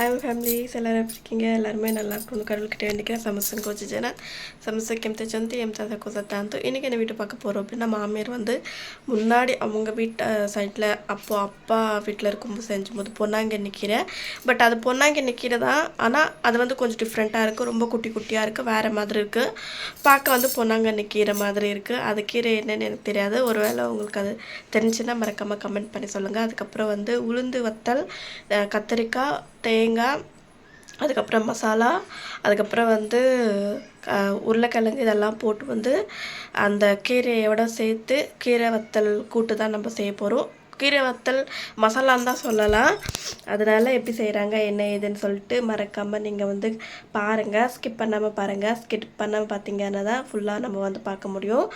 Hi families ಎಲ್ಲರೂ ಹೇಗಿರ್ಕಿಂಗೆ ಎಲ್ಲರೂ நல்லா இருக்கணும் கடவுள்கிட்ட வேண்டிக்கிறேன். சமசன் கோச்சு ஜெனா. சமசக்கு எம்தே சந்தி எம்தா சக்கோ சத்தாந்து இன்றைக்கி என்ன வீட்டு பார்க்க போகிறோம் அப்படின்னா மாமியார் வந்து முன்னாடி அவங்க வீட்டை சைட்டில் அப்போ அப்பா வீட்டில் இருக்கும்போது செஞ்சும்போது பொன்னாங்க நிற்கிறேன் பட் அது பொன்னாங்க கீரை தான். ஆனால் அது வந்து கொஞ்சம் டிஃப்ரெண்ட்டாக இருக்குது ரொம்ப குட்டி குட்டியாக இருக்குது வேறு மாதிரி இருக்குது பார்க்க வந்து பொன்னாங்க நிற்கிற மாதிரி இருக்குது அது கீரை என்னென்னு எனக்கு தெரியாது. ஒரு வேளை உங்களுக்கு அது தெரிஞ்சுன்னா மறக்காமல் கமெண்ட் பண்ணி சொல்லுங்கள் அதுக்கப்புறம் வந்து உளுந்து வத்தல் கத்திரிக்காய் தேங்காய் அதுக்கப்புறம் மசாலா அதுக்கப்புறம் வந்து உருளைக்கிழங்கு இதெல்லாம் போட்டு வந்து அந்த கீரையோட சேர்த்து கீரை வத்தல் கூட்டு தான் நம்ம செய்ய போகிறோம் கீரை வத்தல் மசாலான்னு தான் சொல்லலாம். அதனால் எப்படி செய்கிறாங்க என்ன ஏதுன்னு சொல்லிட்டு மறக்காமல் நீங்கள் வந்து பாருங்கள் ஸ்கிப் பண்ணாமல் பாருங்கள் ஸ்கிப் பண்ணாமல் பார்த்தீங்கன்னா தான் ஃபுல்லாக நம்ம வந்து பார்க்க முடியும்.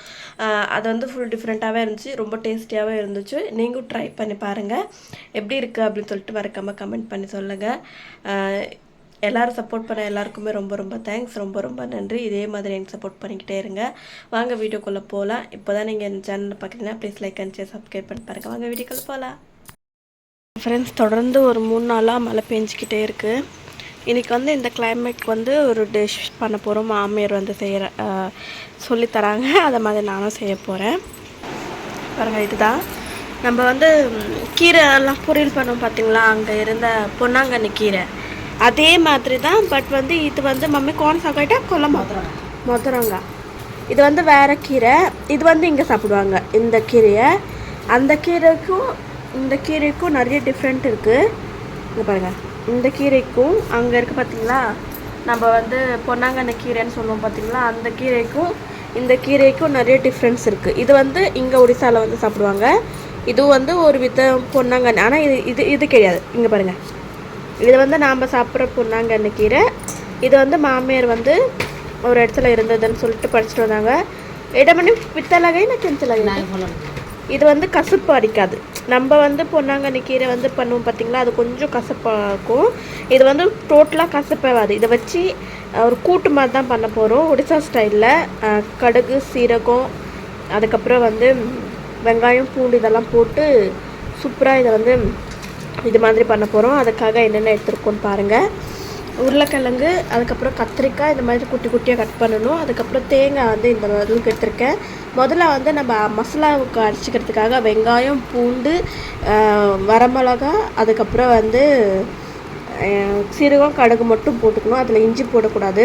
அது வந்து ஃபுல் டிஃப்ரெண்ட்டாகவே இருந்துச்சு. ரொம்ப டேஸ்டியாகவே இருந்துச்சு. நீங்களும் ட்ரை பண்ணி பாருங்கள் எப்படி இருக்குது அப்படின்னு சொல்லிட்டு மறக்காமல் கமெண்ட் பண்ணி சொல்லுங்கள் எல்லோரும் சப்போர்ட் பண்ண எல்லாருக்குமே ரொம்ப ரொம்ப தேங்க்ஸ் ரொம்ப ரொம்ப நன்றி. இதே மாதிரி எனக்கு சப்போர்ட் பண்ணிக்கிட்டே இருங்க. வாங்க வீடியோக்குள்ளே போகலாம் இப்போ தான் நீங்கள் என் சேனலில் பார்க்குறீங்கன்னா please like and share subscribe பண்ணி பாருங்கள் வாங்க வீடியோக்குள்ளே போகலாம் ஃப்ரெண்ட்ஸ் தொடர்ந்து ஒரு மூணு நாளாக மழை பெஞ்சிக்கிட்டே இருக்குது இன்றைக்கி வந்து இந்த கிளைமேட் வந்து ஒரு டிஷ் பண்ண போகிறோம் மாமியார் வந்து செய்கிற சொல்லித்தராங்க அதை மாதிரி நானும் செய்ய போகிறேன் பாருங்கள் இதுதான். நம்ம வந்து கீரை எல்லாம் பொரியல் பண்ணோம் பார்த்தீங்களா அங்கே இருந்த பொன்னாங்கண்ணி கீரை. அதே மாதிரி தான் பட் வந்து இது வந்து மம்மி கோன் சாக்காயிட்டா கொல்லமா மதுரங்கா. இது வந்து வேறு கீரை. இது வந்து இங்கே சாப்பிடுவாங்க இந்த கீரையை. அந்த கீரைக்கும் இந்த கீரைக்கும் நிறைய டிஃப்ரெண்ட் இருக்குது இங்கே பாருங்கள் இந்த கீரைக்கும் அங்கே இருக்குது பார்த்தீங்களா நம்ம வந்து பொன்னாங்கண்ணி கீரைன்னு சொல்லுவோம் பார்த்தீங்களா அந்த கீரைக்கும் இந்த கீரைக்கும் நிறைய டிஃப்ரென்ஸ் இருக்குது இது வந்து இங்கே ஒடிசாவில் வந்து சாப்பிடுவாங்க. இது வந்து ஒரு விதம் பொன்னாங்கண்ணி. ஆனால் இது இது இது கிடையாது. இங்கே பாருங்கள் இது வந்து நாம் சாப்பிட்ற பொன்னாங்கண்ணி கீரை. இது வந்து மாமியார் வந்து ஒரு இடத்துல இருந்ததுன்னு சொல்லிட்டு படிச்சுட்டு வந்தாங்க. இடமணி பித்தலகை நான் கெஞ்சலகை இது வந்து கசப்பு அடிக்காது. நம்ம வந்து பொன்னாங்கண்ணி கீரை வந்து பண்ணுவோம் பார்த்தீங்களா? அது கொஞ்சம் கசப்பாக இருக்கும். இது வந்து டோட்டலாக கசப்பாகாது. இதை வச்சு ஒரு கூட்டு மாதிரி தான் பண்ண போகிறோம் ஒடிசா ஸ்டைலில் கடுகு சீரகம் அதுக்கப்புறம் வந்து வெங்காயம் பூண்டு இதெல்லாம் போட்டு சூப்பராக இதை வந்து இது மாதிரி பண்ண போகிறோம் அதுக்காக என்னென்ன எடுத்துருக்கோன்னு பாருங்கள் உருளைக்கிழங்கு அதுக்கப்புறம் கத்திரிக்காய் இந்த மாதிரி குட்டி குட்டியாக கட் பண்ணணும். அதுக்கப்புறம் தேங்காய் வந்து இந்த அளவுக்கு எடுத்திருக்கேன். முதல்ல வந்து நம்ம மசாலாவுக்கு அரைச்சிக்கிறதுக்காக வெங்காயம் பூண்டு வரமிளகா அதுக்கப்புறம் வந்து சீரகம் கடுகு மட்டும் போட்டுக்கணும். அதில் இஞ்சி போடக்கூடாது.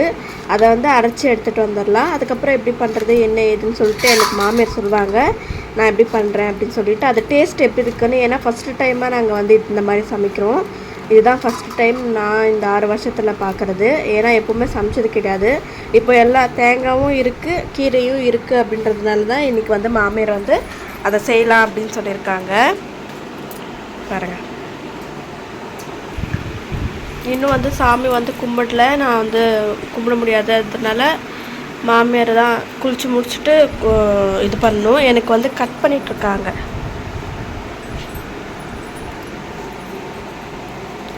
அதை வந்து அரைச்சி எடுத்துகிட்டு வந்துடலாம். அதுக்கப்புறம் எப்படி பண்ணுறது என்ன ஏதுன்னு சொல்லிட்டு எனக்கு மாமியார் சொல்லுவாங்க நான் எப்படி பண்ணுறேன் அப்படின்னு சொல்லிட்டு அது டேஸ்ட் எப்படி இருக்குன்னு ஏன்னா ஃபஸ்ட்டு டைமாக நாங்கள் வந்து இந்த மாதிரி சமைக்கிறோம். இதுதான் ஃபஸ்ட்டு டைம் நான் இந்த ஆறு வருஷத்தில் பார்க்குறது ஏன்னா எப்போவுமே சமைச்சது கிடையாது. இப்போ எல்லா தேங்காயும் இருக்குது கீரையும் இருக்குது அப்படின்றதுனால தான் இன்றைக்கி வந்து மாமியார் வந்து அதை செய்யலாம் அப்படின்னு சொல்லியிருக்காங்க. பாருங்கள் இன்னும் வந்து சாமி வந்து கும்பிடல. நான் வந்து கும்பிட முடியாததுனால மாமியார் தான் குளிச்சு முடிச்சுட்டு இது பண்ணணும். எனக்கு வந்து கட் பண்ணிகிட்ருக்காங்க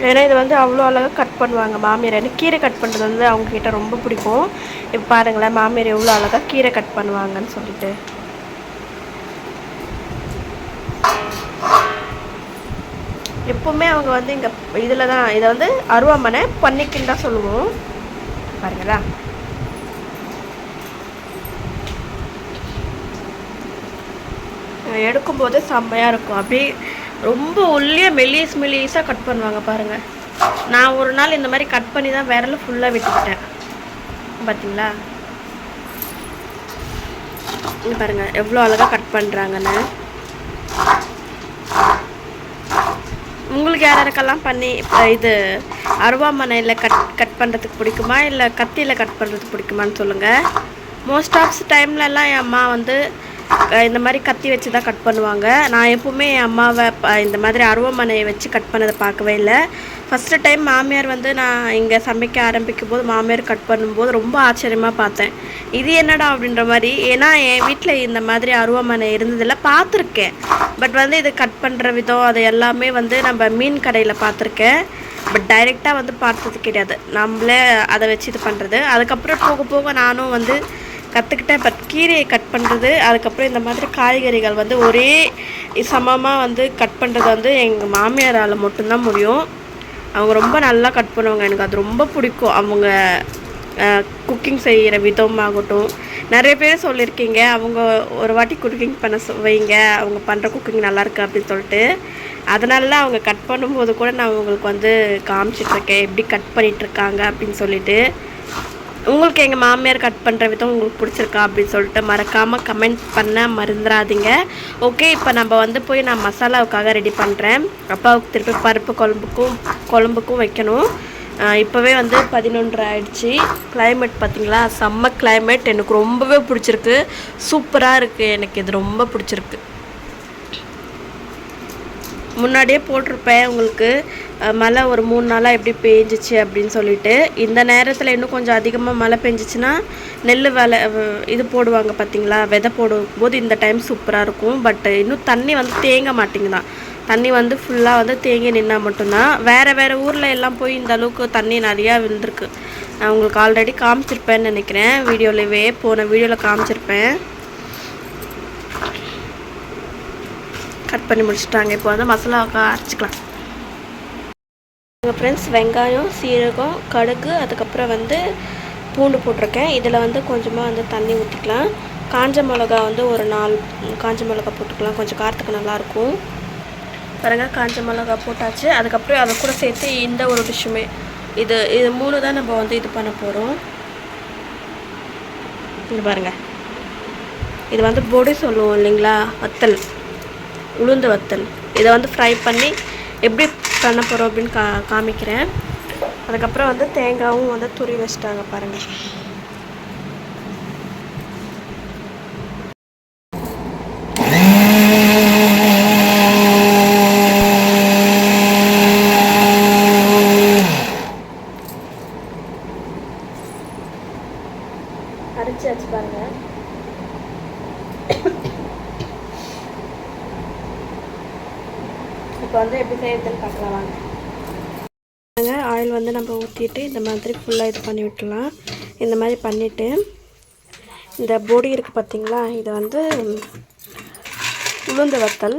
ஏன்னா இது வந்து அவ்வளோ அழகாக கட் பண்ணுவாங்க மாமியார். எனக்கு கீரை கட் பண்ணுறது வந்து அவங்கக்கிட்ட ரொம்ப பிடிக்கும். இப்போ பாருங்களேன் மாமியார் எவ்வளோ அழகாக கீரை கட் பண்ணுவாங்கன்னு சொல்லிட்டு. எப்போவுமே அவங்க வந்து இங்கே இதில் தான் இதை வந்து அருவாமனை பன்னிக்குன்னு தான் சொல்லுவோம். பாருங்களா? எடுக்கும்போது செம்மையாக இருக்கும். அப்படியே ரொம்ப ஒல்லியாக மெல்லிஸ் மெலிஸாக கட் பண்ணுவாங்க பாருங்கள் நான் ஒரு நாள் இந்த மாதிரி கட் பண்ணி தான் விரல் ஃபுல்லாக விட்டுக்கிட்டேன். பார்த்தீங்களா பாருங்கள் எவ்வளோ அழகாக கட் பண்ணுறாங்கன்னு உங்களுக்கு யார் யாருக்கெல்லாம் பண்ணி இது அருவாமனையில் கட் கட் பண்ணுறதுக்கு பிடிக்குமா? இல்லை கத்தியில் கட் பண்ணுறதுக்கு பிடிக்குமான்னு சொல்லுங்கள் மோஸ்ட் ஆஃப் டைம்லலாம் என் அம்மா வந்து இந்த மாதிரி கத்தி வச்சு தான் கட் பண்ணுவாங்க. நான் எப்பவுமே என் அம்மாவை இந்த மாதிரி அருவாமனையை வச்சு கட் பண்ணதை பார்க்கவே இல்லை. ஃபஸ்ட்டு டைம் மாமியார் வந்து நான் இங்கே சமைக்க ஆரம்பிக்கும் போது மாமியார் கட் பண்ணும்போது ரொம்ப ஆச்சரியமாக பார்த்தேன். இது என்னடா அப்படின்ற மாதிரி ஏன்னா என் வீட்டில் இந்த மாதிரி அருவாமனை இருந்ததில்ல பார்த்துருக்கேன். பட் வந்து இது கட் பண்ணுற விதம் அது எல்லாமே வந்து நம்ம மீன் கடையில் பார்த்துருக்கேன். பட் டைரெக்டாக வந்து பார்த்தது கிடையாது. நம்மளே அதை வச்சு இது பண்ணுறது அதுக்கப்புறம் போக போக நானும் வந்து கற்றுக்கிட்டேன் பட் கீரையை கட் பண்ணுறது அதுக்கப்புறம் இந்த மாதிரி காய்கறிகள் வந்து ஒரே சமமாக வந்து கட் பண்ணுறது வந்து எங்கள் மாமியாரால் மட்டும்தான் முடியும். அவங்க ரொம்ப நல்லா கட் பண்ணுவாங்க. எனக்கு அது ரொம்ப பிடிக்கும். அவங்க குக்கிங் செய்கிற விதமாகட்டும். நிறைய பேர் சொல்லியிருக்கீங்க. அவங்க ஒரு வாட்டி குக்கிங் பண்ண வைங்க. அவங்க பண்ணுற குக்கிங் நல்லாயிருக்கு அப்படின்னு சொல்லிட்டு. அதனால அவங்க கட் பண்ணும்போது கூட நான் உங்களுக்கு வந்து காமிச்சிட்ருக்கேன் எப்படி கட் பண்ணிகிட்ருக்காங்க அப்படின்னு சொல்லிட்டு. உங்களுக்கு எங்கள் மாமியார் கட் பண்ணுற விதம் உங்களுக்கு பிடிச்சிருக்கா அப்படின்னு சொல்லிட்டு மறக்காமல் கமெண்ட் பண்ண மறந்துடாதீங்க. ஓகே இப்போ நம்ம வந்து போய் நான் மசாலாவுக்காக ரெடி பண்ணுறேன் அப்பாவுக்கு திருப்பி பருப்பு குழம்புக்கும் குழம்புக்கும் வைக்கணும். இப்போவே வந்து பதினொன்று ஆயிடுச்சு. கிளைமேட் பார்த்தீங்களா? செம்ம கிளைமேட் எனக்கு ரொம்பவே பிடிச்சிருக்கு. சூப்பராக இருக்குது எனக்கு இது ரொம்ப பிடிச்சிருக்கு. முன்னாடியே போட்டிருப்பேன் உங்களுக்கு. மழை ஒரு மூணு நாளாக எப்படி பெஞ்சிச்சு அப்படின்னு சொல்லிட்டு. இந்த நேரத்தில் இன்னும் கொஞ்சம் அதிகமாக மழை பெஞ்சிச்சுன்னா நெல் வேலை இது போடுவாங்க பார்த்தீங்களா விதை போடும்போது இந்த டைம் சூப்பராக இருக்கும். பட் இன்னும் தண்ணி வந்து தேங்க மாட்டேங்குதான் தண்ணி வந்து ஃபுல்லாக வந்து தேங்கி நின்னால் மட்டும்தான். வேறு வேறு ஊரில் எல்லாம் போய் இந்த அளவுக்கு தண்ணி நிறையா விழுந்திருக்கு. நான் உங்களுக்கு ஆல்ரெடி காமிச்சிருப்பேன்னு நினைக்கிறேன். வீடியோலவே போன வீடியோவில் காமிச்சிருப்பேன். கட் பண்ணி முடிச்சிட்டாங்க. இப்போ வந்து மசாலாவுக்கு அரைச்சிக்கலாம். எங்கள் ஃப்ரெண்ட்ஸ் வெங்காயம் சீரகம் கடுகு அதுக்கப்புறம் வந்து பூண்டு போட்டிருக்கேன். இதில் வந்து கொஞ்சமாக வந்து தண்ணி ஊற்றிக்கலாம். காஞ்ச மிளகா வந்து ஒரு நாலு காஞ்ச மிளகா போட்டுக்கலாம். கொஞ்சம் காரத்துக்கு நல்லாயிருக்கும். பாருங்க காஞ்ச மிளகா போட்டாச்சு. அதுக்கப்புறம் அதை கூட சேர்த்து இந்த ஒரு டிஷ்ஷுமே. இது இது மூணு தான் நம்ம வந்து இது பண்ண போகிறோம். இது பாருங்கள் இது வந்து பொடி சொல்லுவோம் இல்லைங்களா? வத்தல். உளுந்து வத்தல். இதை வந்து ஃப்ரை பண்ணி எப்படி பண்ண போகிறோம் அப்படின்னு கா காமிக்கிறேன். அதுக்கப்புறம் வந்து தேங்காயும் வந்து துரி வச்சிட்டாங்க பாருங்கள் அரைச்சி வச்சு பாருங்கள் இப்போ வந்து எப்படி செய்யறதுன்னு பார்க்கலாம் வாங்க. ஆயில் வந்து நம்ம ஊற்றிட்டு இந்த மாதிரி ஃபுல்லாக இது பண்ணி விட்டுலாம் இந்த மாதிரி பண்ணிவிட்டு இந்த பொடி இருக்குது பார்த்தீங்களா இதை வந்து உளுந்து வத்தல்.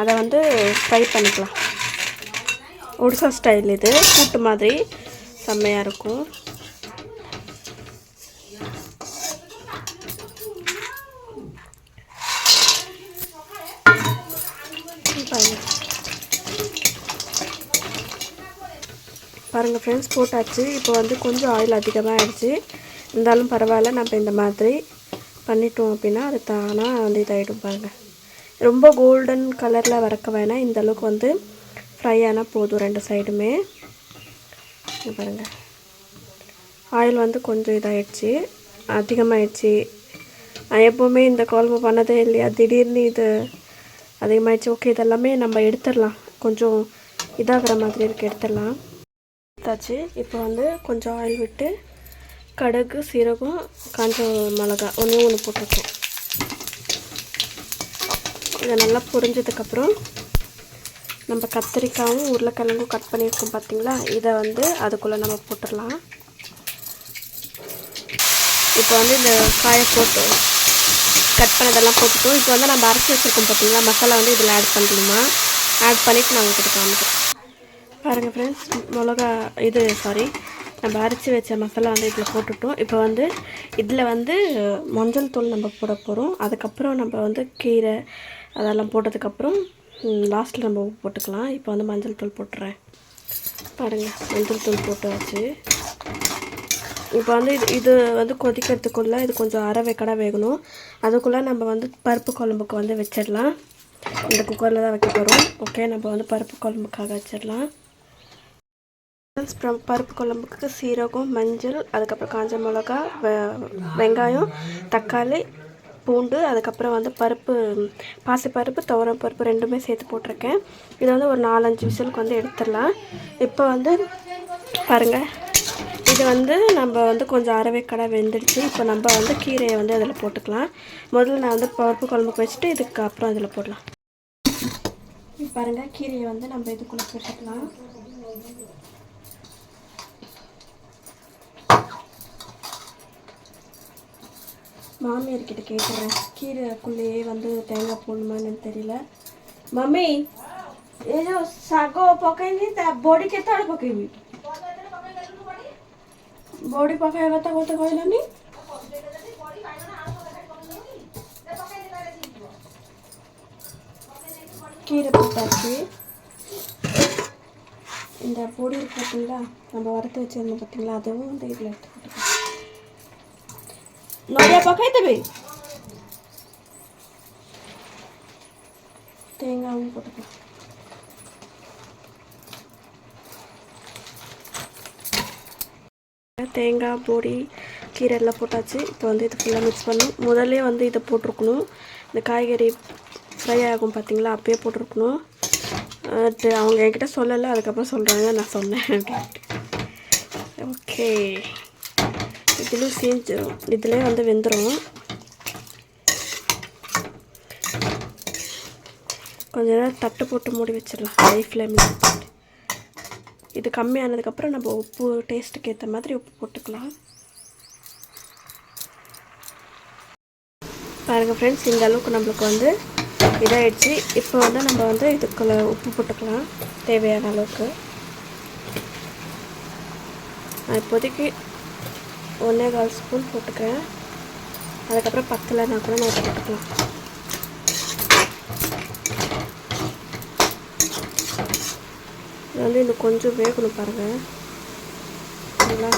அதை வந்து ஃப்ரை பண்ணிக்கலாம். ஒடிசா ஸ்டைல் இது. கூட்டு மாதிரி செம்மையாக இருக்கும். பாருங்கள் ஃப்ரெண்ட்ஸ் போட்டாச்சு. இப்போ வந்து கொஞ்சம் ஆயில் அதிகமாக ஆயிடுச்சு இருந்தாலும் பரவாயில்ல நம்ம இந்த மாதிரி பண்ணிட்டோம் அப்படின்னா அது தானாக வந்து இதாகிடும் பாருங்கள் ரொம்ப கோல்டன் கலரில் வறக்க வேணாம். இந்தளவுக்கு வந்து ஃப்ரை ஆனால் போதும் ரெண்டு சைடுமே பாருங்கள் ஆயில் வந்து கொஞ்சம் இதாகிடுச்சு அதிகமாகிடுச்சு நான் எப்போவுமே இந்த குழம்பு பண்ணதே இல்லையா? திடீர்னு இது அதிகமாகிடுச்சு ஓகே இதெல்லாமே நம்ம எடுத்துடலாம். கொஞ்சம் இதாகிற மாதிரி இருக்குது எடுத்துடலாம். எடுத்தாச்சு. இப்போ வந்து கொஞ்சம் ஆயில் விட்டு கடுகு சீரகம் காஞ்ச மிளகா ஒன்று ஒன்று போட்டிருக்கோம். இதை நல்லா பொரிஞ்சதுக்கப்புறம் நம்ம கத்திரிக்காயும் உருளைக்கிழங்கும் கட் பண்ணியிருக்கோம் பார்த்தீங்களா? இதை வந்து அதுக்குள்ளே நம்ம போட்டுடலாம். இப்போ வந்து இந்த காயை போட்டு கட் பண்ணதெல்லாம் போட்டுட்டோம். இப்போ வந்து நம்ம அரைச்சி வச்சுருக்கோம் பார்த்தீங்களா? மசாலா வந்து இதில் ஆட் பண்ணணுமா ஆட் பண்ணிவிட்டு நான் உங்ககிட்ட காமிக்கிறேன். பாருங்கள் ஃப்ரெண்ட்ஸ் மிளகா இது சாரி நம்ம அரைச்சி வச்ச மசாலா வந்து இதில் போட்டுட்டோம். இப்போ வந்து இதில் வந்து மஞ்சள் தூள் நம்ம போட போகிறோம் அதுக்கப்புறம் நம்ம வந்து கீரை அதெல்லாம் போட்டதுக்கப்புறம் லாஸ்ட்டில் நம்ம உப்பு போட்டுக்கலாம். இப்போ வந்து மஞ்சள் தூள் போட்டுறேன். பாருங்கள் மஞ்சள் தூள் போட்டாச்சு. இப்போ வந்து இது இது வந்து கொதிக்கிறதுக்குள்ளே இது கொஞ்சம் அரை வேக்கடா வேகணும். அதுக்குள்ளே நம்ம வந்து பருப்பு குழம்புக்கு வந்து வச்சிடலாம். இந்த குக்கரில் தான் வைக்க போகிறோம் ஓகே நம்ம வந்து பருப்பு குழம்புக்காக வச்சிடலாம். பருப்பு குழம்புக்கு சீரகம் மஞ்சள் அதுக்கப்புறம் காஞ்ச மிளகா வெ- வெங்காயம் தக்காளி பூண்டு அதுக்கப்புறம் வந்து பருப்பு பாசிப்பருப்பு துவரம் பருப்பு ரெண்டுமே சேர்த்து போட்டிருக்கேன். இதை வந்து ஒரு நாலஞ்சு விசிலுக்கு வந்து எடுத்துடலாம். இப்போ வந்து பாருங்கள் இது வந்து நம்ம வந்து கொஞ்சம் அரைவேக்கடை வெந்துடுச்சு. இப்போ நம்ம வந்து கீரையை வந்து அதில் போட்டுக்கலாம். முதல்ல நான் வந்து பருப்பு குழம்புக்கு வச்சுட்டு இதுக்கப்புறம் அதில் போடலாம். பாருங்கள் கீரையை வந்து நம்ம இதுக்குள்ளே போட்டுக்கலாம். மாமியார் கிட்ட கேட்குறேன் கீரைக்குள்ளேயே வந்து தேங்காய் போடணுமான்னு தெரியல மம்மி ଏ ଯୋଉ ଶାଗ ପକେଇନି ତା ବଡି କେତେବେଳେ ପକେଇବି ବଡି ପକେଇବା କଥା ଗୋଟେ କହିଲନି கீரை போட்டாச்சு இந்த பொடி இருக்கு பார்த்தீங்களா நம்ம வறுத்து வச்சிருந்தோம் பார்த்தீங்களா அதுவும் இந்த இதில் எடுத்து போட்டுக்கலாம் ନଡ଼ିଆ ପକାଇଦେବି தேங்காயும் போட்டுக்கலாம் தேங்காய் பொடி கீரை எல்லாம் போட்டாச்சு இப்போ வந்து இது ஃபுல்லாக மிக்ஸ் பண்ணணும் முதல்ல வந்து இதை போட்டிருக்கணும் இந்த காய்கறி ஃப்ரை ஆகும் பார்த்தீங்களா அப்பயே போட்டிருக்கணும் அது அவங்க என்கிட்ட சொல்லலை அதுக்கப்புறம் சொல்கிறாங்க நான் சொன்னேன் அப்படின்ட்டு ஓகே இதுலேயும் சீஞ்சிரும் இதிலே வந்து வெந்துடும் கொஞ்ச நேரம் தட்டு போட்டு மூடி வச்சிடலாம். ஹை ஃப்ளேமில் இது கம்மியானதுக்கப்புறம் நம்ம உப்பு டேஸ்ட்டுக்கு ஏற்ற மாதிரி உப்பு போட்டுக்கலாம். பாருங்கள் ஃப்ரெண்ட்ஸ் இந்த அளவுக்கு நம்மளுக்கு வந்து இதாகிடுச்சு இப்போ வந்து நம்ம வந்து இதுக்குள்ளே உப்பு போட்டுக்கலாம். தேவையான அளவுக்கு. நான் இப்போதைக்கு ஒன்றே கால் ஸ்பூன் போட்டுக்கிறேன். அதுக்கப்புறம் பத்தலைன்னா கூட நான் போட்டுக்கலாம். இது வந்து இன்னும் கொஞ்சம் வேகணும் பாருங்கள் சரிங்களா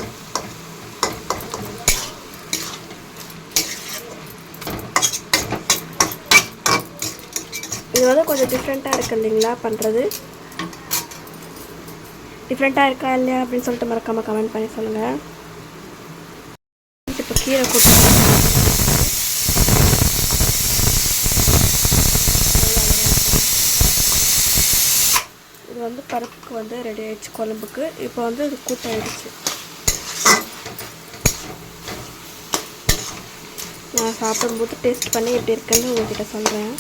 இது வந்து கொஞ்சம் டிஃப்ரெண்ட்டாக இருக்குது இல்லைங்களா பண்ணுறது டிஃப்ரெண்ட்டாக இருக்கா இல்லையா அப்படின்னு சொல்லிட்டு மறக்காமல் கமெண்ட் பண்ணி சொல்லுங்கள் இப்போ கீரை கூட்டு இது வந்து பருப்புக்கு வந்து ரெடி ஆயிடுச்சு குழம்புக்கு. இப்போ வந்து இது கூட்டாயிடுச்சு. நான் சாப்பிடும்போது டேஸ்ட் பண்ணி எப்படி இருக்குன்னு உங்ககிட்ட சொல்கிறேன்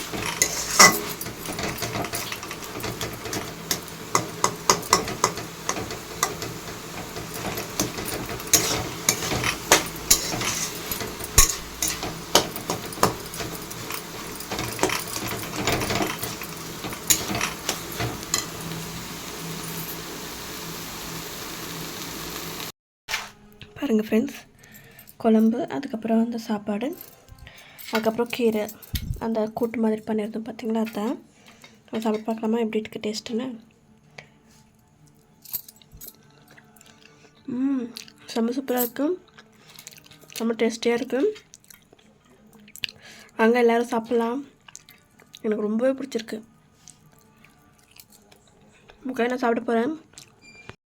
பாருங்கள் ஃப்ரெண்ட்ஸ் குழம்பு அதுக்கப்புறம் அந்த சாப்பாடு அதுக்கப்புறம் கீரை. அந்த கூட்டு மாதிரி பண்ணியிருந்தோம் பார்த்தீங்களா அதான் அதை சாப்பிட்டு பார்க்கலாமா? எப்படி இருக்குது டேஸ்ட்டுன்னு ம் செம்ம சூப்பராக இருக்கும் செம்ம டேஸ்டியாக இருக்கும் அங்கே எல்லோரும் சாப்பிட்லாம். எனக்கு ரொம்பவே பிடிச்சிருக்கு. முக்காய் நான் சாப்பிட போகிறேன்